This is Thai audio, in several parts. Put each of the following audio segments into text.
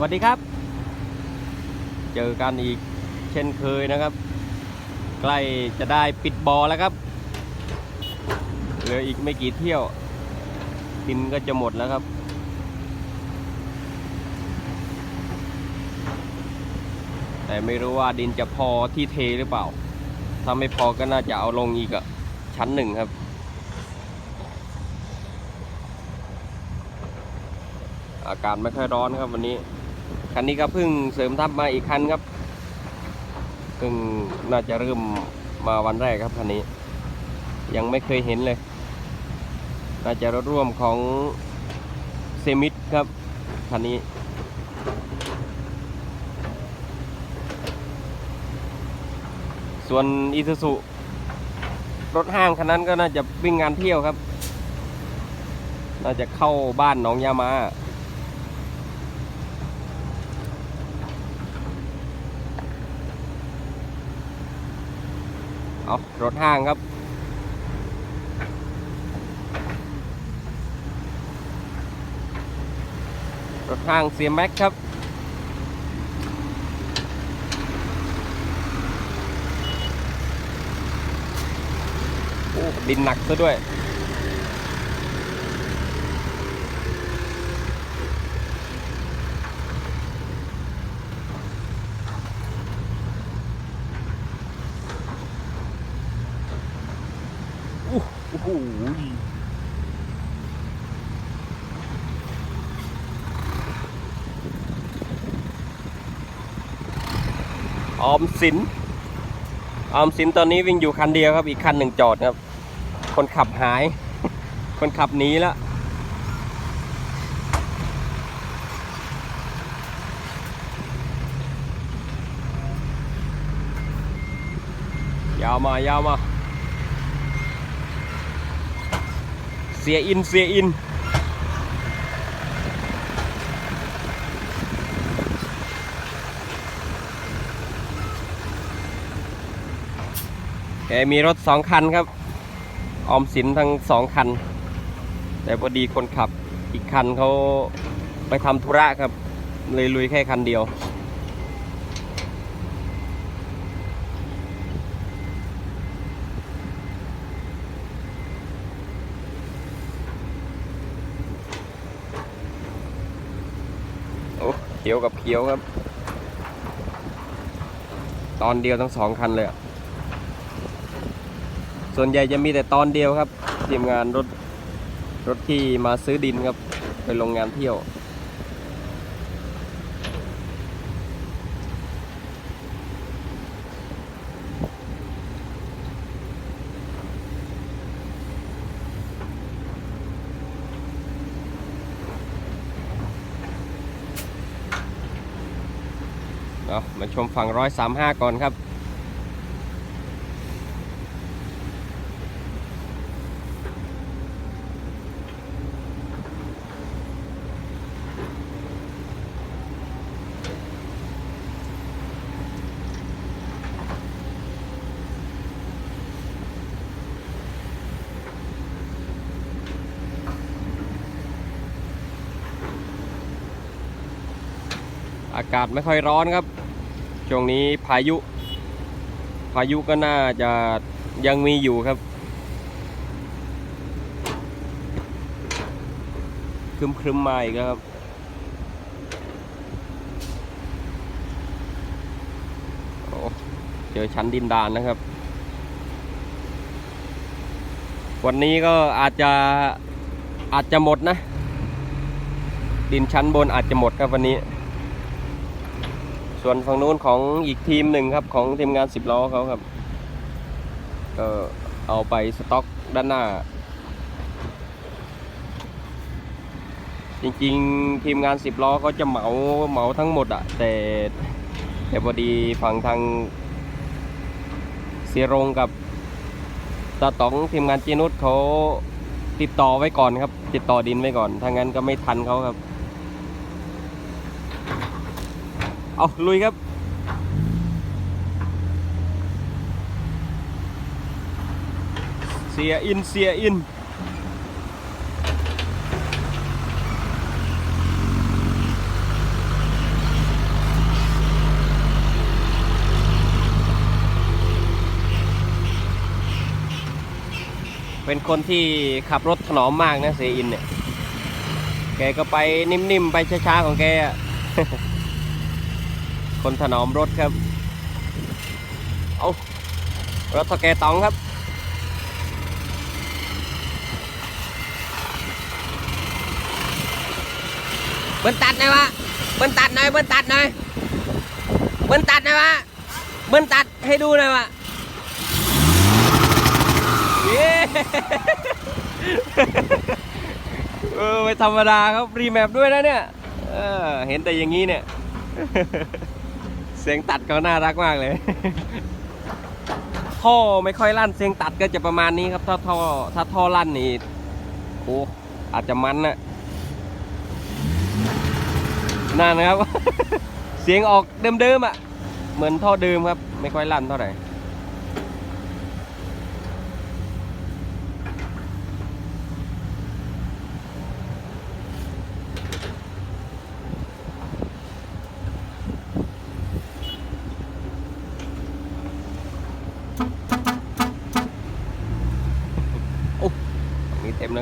สวัสดีครับ เจอกันอีกเช่นเคยนะครับ ใกล้จะได้ปิดบอแล้วครับเหลืออีกไม่กี่เที่ยวดินก็จะหมดแล้วครับ แต่ไม่รู้ว่าดินจะพอที่เทหรือเปล่า ถ้าไม่พอก็น่าจะเอาลงอีกอะชั้นหนึ่งครับอากาศไม่ค่อยร้อนครับวันนี้ คันนี้ก็เพิ่งเสริมทับมาอีกคันครับเพิ่งน่าจะเริ่มมาวันแรกครับคันนี้ ยังไม่เคยเห็นเลย น่าจะรถร่วมของเซมิดครับคันนี้ส่วนอีซูซุรถห้างคันนั้นก็น่าจะวิ่งงานเที่ยวครับ น่าจะเข้าบ้านหนองยามา เอา รถห้างครับ รถห้างเซียแม็กครับโอ้ดินหนักซะด้วย โอ้โหออมสิน ออมสินตอนนี้วิ่งอยู่คันเดียวครับ อีกคันหนึ่งจอดครับ คนขับหาย คนขับหนีแล้วยาวมายาวมา สียอินเสียอินแกมีรถสองคันครับ ออมสินทั้งสองคัน แต่พอดีคนขับอีกคันเขาไปทำธุระครับ เลยลุยแค่คันเดียว ขียวกับเขียวครับ ตอนเดียวทั้งสองคันเลยส่วนใหญ่จะมีแต่ตอนเดียวครับทีมงานรถรถที่มาซื้อดินครับ ไปโรงงานเที่ยว เนามาชมฝั่งร้อยสามห้าก่อนครับ อากาศไม่ค่อยร้อนครับ ช่วงนี้พายุ พายุก็น่าจะยังมีอยู่ครับครึมครึมมาอีกครับโอเจอชั้นดินดานนะครับ วันนี้ก็อาจจะอาจจะหมดนะ ดินชั้นบนอาจจะหมดครับวันนี้ ส่วนฝั่งนู้นของอีกทีมหนึ่งครับของทีมงานสิบล้อเขาครับก็เอาไปสต็อกด้านหน้า จริงๆทีมงานสิบล้อเขาจะเหมาเหมาทั้งหมดอะแต่แต่พอดีฝั่งทางเสียรงกับตาต๋องทีมงานเจนุสเขาติดต่อไว้ก่อนครับ ติดต่อดินไว้ก่อนถ้างั้นก็ไม่ทันเขาครับ เอาลุยครับเสียอินเสียอินเป็นคนที่ขับรถถนอมมากนะเซอินเนี่ย แกก็ไปนิ่มๆ ไปช้าๆ ของแก คนถนอมรถครับ เอารถเท่าแกตองครับ เบิ้ลตัดหน่อยวะ เบิ้ลตัดหน่อย เบิ้ลตัดหน่อย เบิ้ลตัดหน่อยวะ เบิ้ลตัดให้ดูหน่อยวะเย้เออไม่ธรรมดาครับ รีแมปด้วยนะเนี่ย เออ เห็นแต่อย่างนี้เนี่ย เสียงตัดก็น่ารักมากเลย ท่อไม่ค่อยลั่นเสียงตัดก็จะประมาณนี้ครับ ถ้าท่อถ้าท่อลั่นนี่โอ้อาจจะมันนะนั่นนะครับ เสียงออกเดิมๆอะ เหมือนท่อเดิมครับ ไม่ค่อยลั่นเท่าไหร่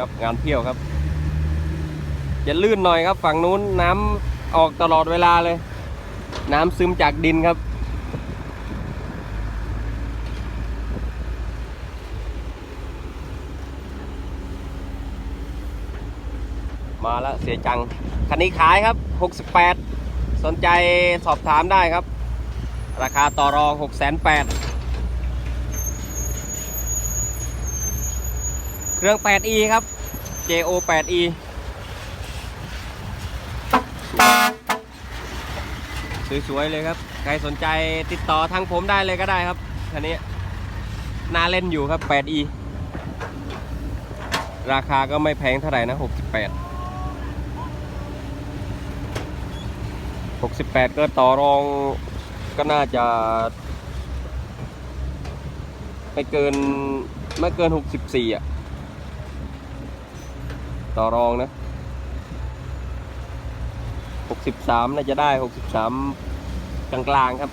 นะครับ งานเที่ยวครับจะลื่นหน่อยครับ ฝั่งนู้นน้ำออกตลอดเวลาเลย น้ำซึมจากดินครับ มาแล้วเสียจัง คันนี้ขายครับ 68 สนใจสอบถามได้ครับ ราคาต่อรอง6 8 0 0 0 เครื่อง 8e ครับ JO 8e สวยๆเลยครับ ใครสนใจติดต่อทางผมได้เลยก็ได้ครับคันนี้น่าเล่นอยู่ครับ 8e ราคาก็ไม่แพงเท่าไหร่นะ 68 68 ก็ต่อรองก็น่าจะ ไม่เกิน ไม่เกิน 64 อะ ต่อรองนะ63น่าจะได้63กลางๆครับ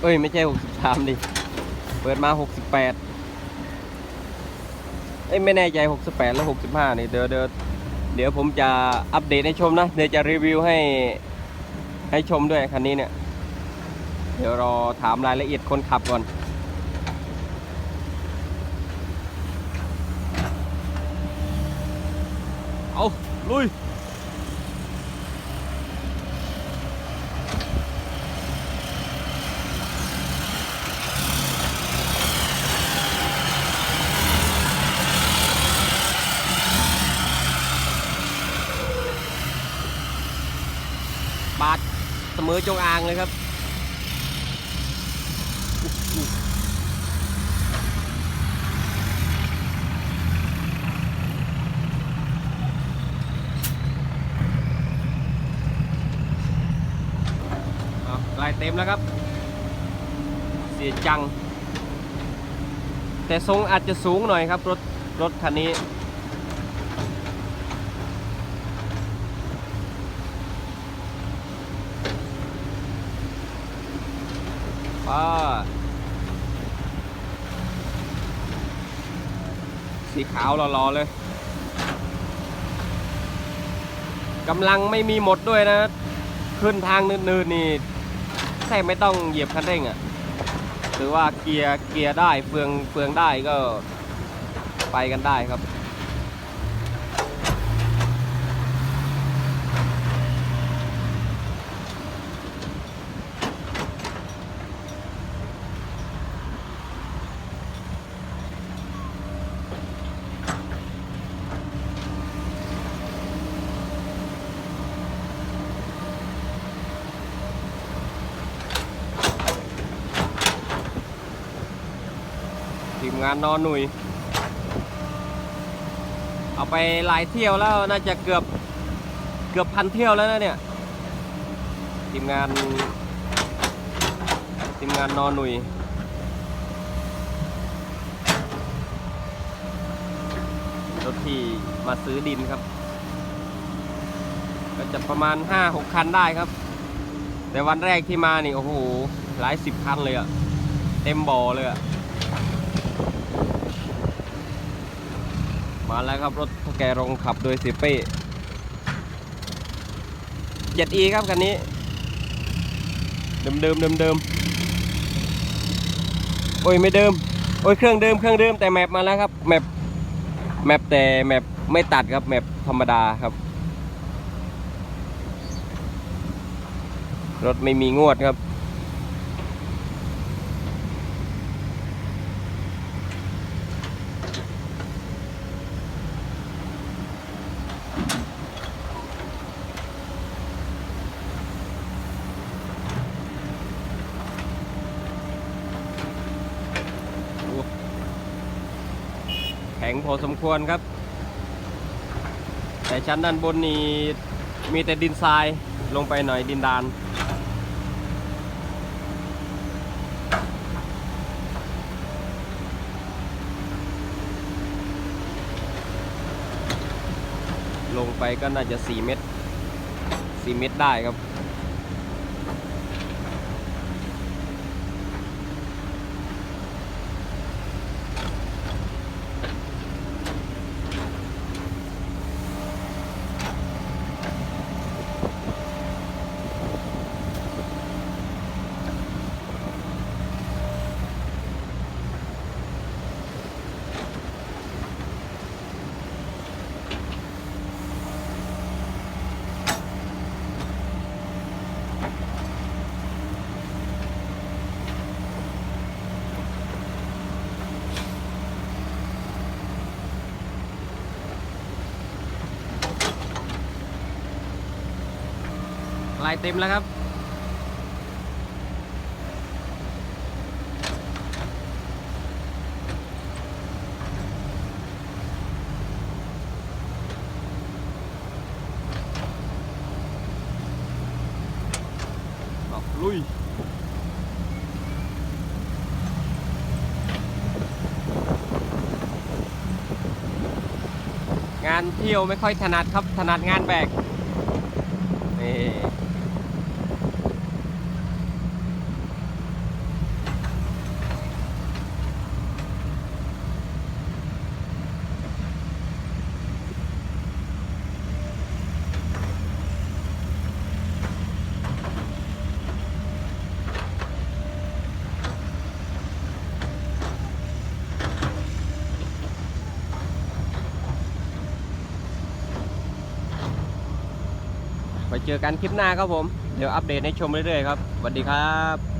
เอ้ย ไม่ใช่ 63 ดิ เปิดมา 68 เอ้ย ไม่แน่ใจ 68 แล้ว 65 นี่ เดี๋ยวเดี๋ยวเดี๋ยวผมจะอัปเดตให้ชมนะ เดี๋ยวจะรีวิวให้ให้ชมด้วยคันนี้เนี่ย ดี๋ยวรอถามรายละเอียดคนขับก่อน เอาลุยปาดเสมอจงอางเลยครับ เต็มแล้วครับ เสียจัง แต่ทรงอาจจะสูงหน่อยครับ รถรถคันนี้ ป้า สีขาวหล่อๆเลยกำลังไม่มีหมดด้วยนะ ขึ้นทางนืดๆนี่ แค่ไม่ต้องเหยียบคันเร่งอะ่ะหรือว่าเกียร์เกียร์ได้เฟืองเฟืองได้ก็ไปกันได้ครับ งานนอนหนุยเอาไปหลายเที่ยวแล้วน่าจะเกือบเกือบพันเที่ยวแล้วนะเนี่ยทีมงานทีมงานนอนหนุยรถที่มาซื้อดินครับ ก็จะประมาณ 5-6 คันได้ครับ แต่วันแรกที่มานี่ โอ้โห หลายสิบคันเลยอะเต็มบ่อเลยอะ มาแล้วครับ รถแกรงขับโดยสียเป้เจ็ดอีครับคันนี้ เดิมเดิมเดิมเดิมโอ้ยไม่เดิมโอ้ยเครื่องเดิมเครื่องเดิมแต่แมปมาแล้วครับแมปแมปแต่แมปไม่ตัดครับแมปธรรมดาครับ รถไม่มีงวดครับ งพอสมควรครับ แต่ชั้นด้านบนนี่มีแต่ดินทรายลงไปหน่อยดินดานลงไปก็น่าจะ 4 เมตร 4 เมตรได้ครับายเต็มแล้วครับลุยงานเที่ยวไม่ค่อยถนัดครับ ถนัดงานแบกนี่ ไว้เจอกันคลิปหน้าครับผม เดี๋ยวอัปเดตให้ชมเรื่อยๆครับสวัสดีครับ